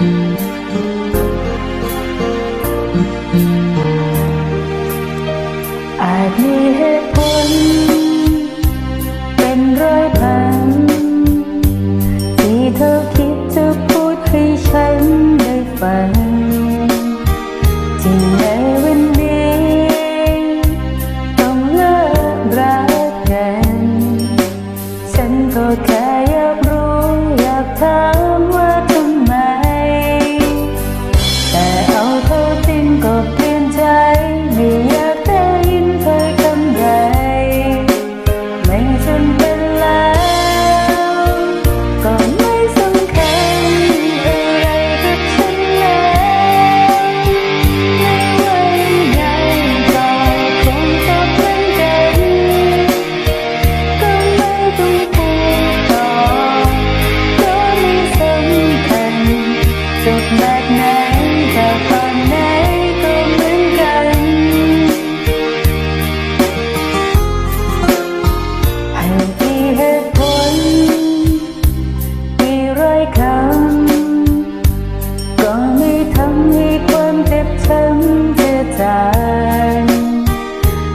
อาจมีเหเป็นร้อยพัน ที่เธอคิดจะพูดให้ฉันได้ฟังที่ในวันนี้ ต้องเลิกรักกัน ฉันก็แค่อยากรู้อยากถาม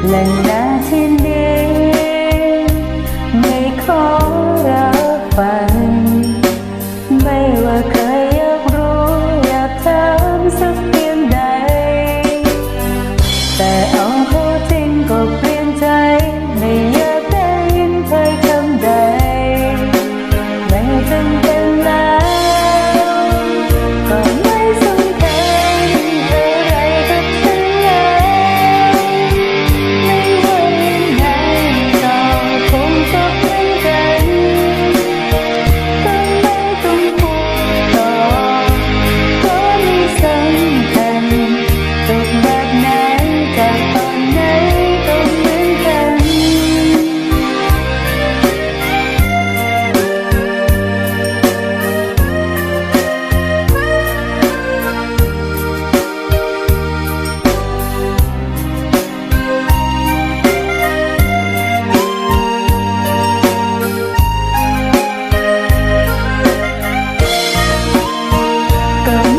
Lend go.